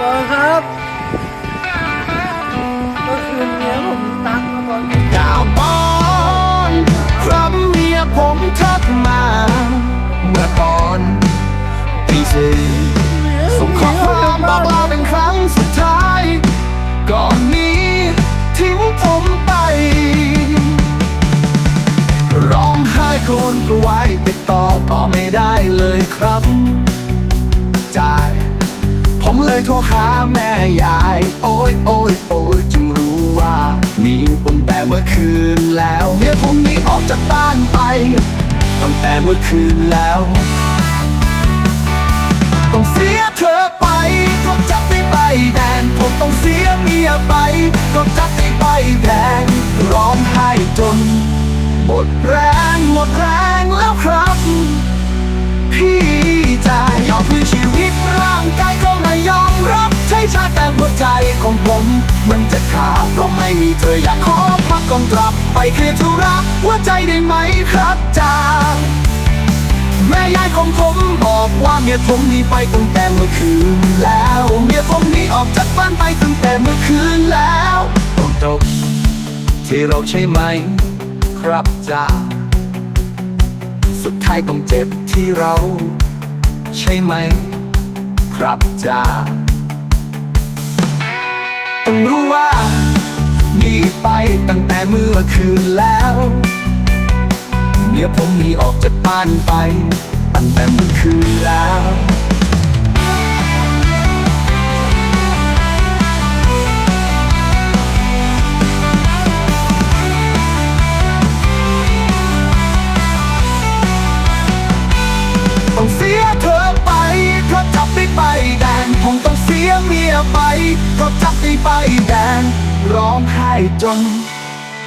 บอลครับเมื่อคืนเมียผมตักมาบอลดาวบอลครับเมียผมทักมา เมื่อตอนตีสี่ส่งข้อความบอกลาเป็นครั้งสุดท้าย ก่อนนี้ทิ้งผมไป ร้องไห้โกรนกรวายติดต่อต่อไม่ได้เลยครับ เลยโทรหาแม่ยาย โอ้ยโอ้ยโอ้ยจึงรู้ว่า มีปมแต่เมื่อคืนแล้วเมียผมนีออกจากบ้านไป ตั้งแต่เมื่อคืนแล้ว ต้องเสียเธอไปก็จับได้ใบแดนผมต้องเสียเมียไปก็จับ ใจของผม มันจะขาดเพราะไม่มีเธออยากขอพักก่อนกลับ ไปเคลียร์ธุระหัวใจได้ไหมครับจางแม่ยายของผมบอกว่าเมียผมหนีไปตั้งแต่เมื่อคืนแล้วเมียผมหนีออกจากบ้านไปตั้งแต่เมื่อคืนแล้วต้องจบที่เราใช่ไหม ครับจ้าสุดท้ายต้องเจ็บที่เรา ใช่ไหม ครับจ้า ต้องรู้ว่าหนีไปตั้งแต่เมื่อคืนแล้วเมียผมหนีออกจากบ้านไป ตั้งแต่เมื่อคืนแล้ว ไปเพราะจับได้ใบแดง ร้องไห้จน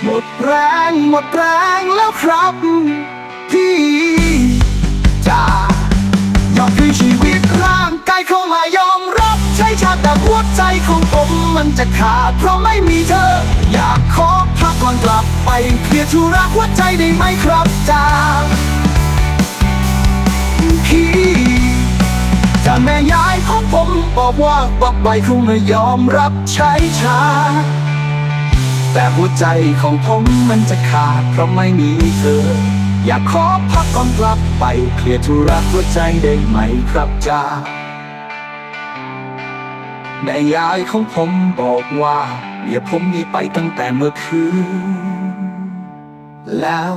หมดแรงหมดแรงแล้วครับพี่จ้ายอมคือชีวิตร่างกายเข้ามายอมรับใช้ชาติแต่หัวใจของผมมันจะขาดเพราะไม่มีเธอ อยากขอพักก่อนกลับไปเคลียร์ธุระหัวใจได้ไหมครับจ้า บอกว่าบอกใบคงไม่ยอมรับใช้ชา แต่หัวใจของผมมันจะขาดเพราะไม่มีเธอ อยากขอพักก่อนกลับไปเคลียร์ธุระหัวใจได้ไหมครับจ้าแม่ยายของผมบอกว่าเมียผมหนีไปตั้งแต่เมื่อคืนแล้ว